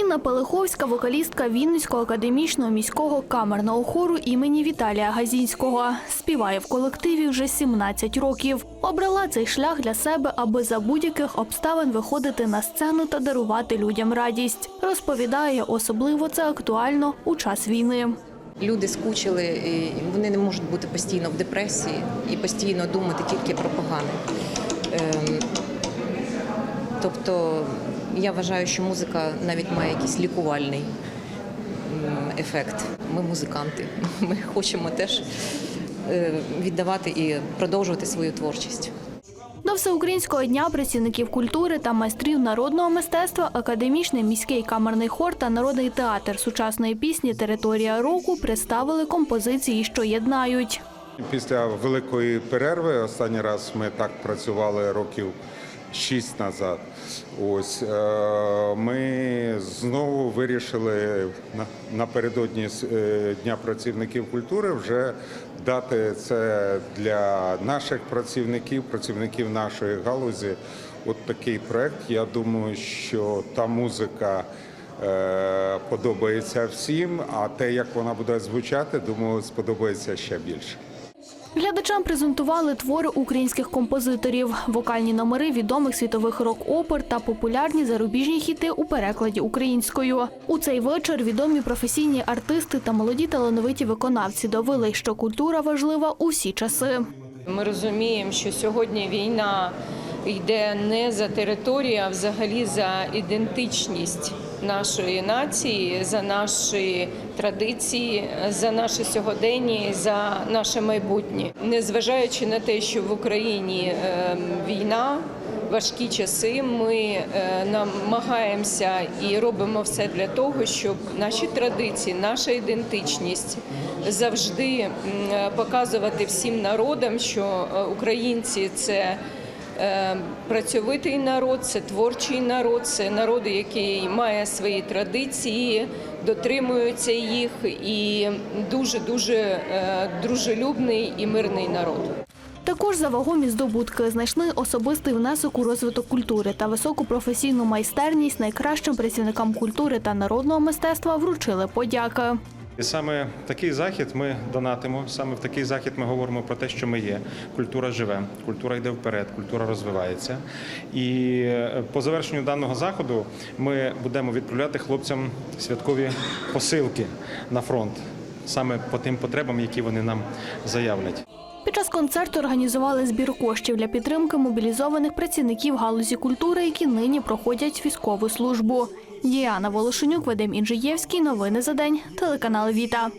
Інна Пелиховська, вокалістка Вінницького академічного міського камерного хору імені Віталія Газінського. Співає в колективі вже 17 років. Обрала цей шлях для себе, аби за будь-яких обставин виходити на сцену та дарувати людям радість. Розповідає, особливо це актуально у час війни. Люди скучили, вони не можуть бути постійно в депресії і постійно думати тільки про погане. Ем, Тобто я вважаю, що музика навіть має якийсь лікувальний ефект. Ми музиканти, ми хочемо теж е, віддавати і продовжувати свою творчість. До всеукраїнського дня працівників культури та майстрів народного мистецтва академічний міський камерний хор та народний театр сучасної пісні Територія року представили композиції, що єднають. Після великої перерви останній раз ми так працювали років шість назад. Ось е, ми знову вирішили на- напередодні е, Дня працівників культури вже дати це для наших працівників, працівників нашої галузі. От такий проект. Я думаю, що та музика. е, Подобається всім, а те, як вона буде звучати, думаю, сподобається ще більше. Глядачам презентували твори українських композиторів, вокальні номери відомих світових рок-опер та популярні зарубіжні хіти у перекладі українською. У цей вечір відомі професійні артисти та молоді талановиті виконавці довели, що культура важлива усі часи. Ми розуміємо, що сьогодні війна йде не за територію, а взагалі за ідентичність нашої нації, за наші традиції, за наше сьогодення, і за наше майбутнє. Незважаючи на те, що в Україні е, війна. Важкі часи ми е, намагаємося і робимо все для того, щоб наші традиції, наша ідентичність завжди показувати всім народам, що е, українці це працьовитий народ, це творчий народ, це народ, який має свої традиції, дотримується їх і дуже дуже дружелюбний і мирний народ. Також за вагомі здобутки знайшли особистий внесок у розвиток культури та високу професійну майстерність найкращим працівникам культури та народного мистецтва вручили подяки. І саме такий захід ми донатимо. Саме в такий захід ми говоримо про те, що ми є. Культура живе, культура йде вперед, культура розвивається. І е, по завершенню даного заходу ми будемо відправляти хлопцям святкові посилки на фронт, саме по тим потребам, які вони нам заявлять. Під час концерту організували збір коштів для підтримки мобілізованих працівників галузі культури, які нині проходять військову службу. Діана Волошенюк, Вадим Інжиєвський. Новини за день. Телеканал Віта.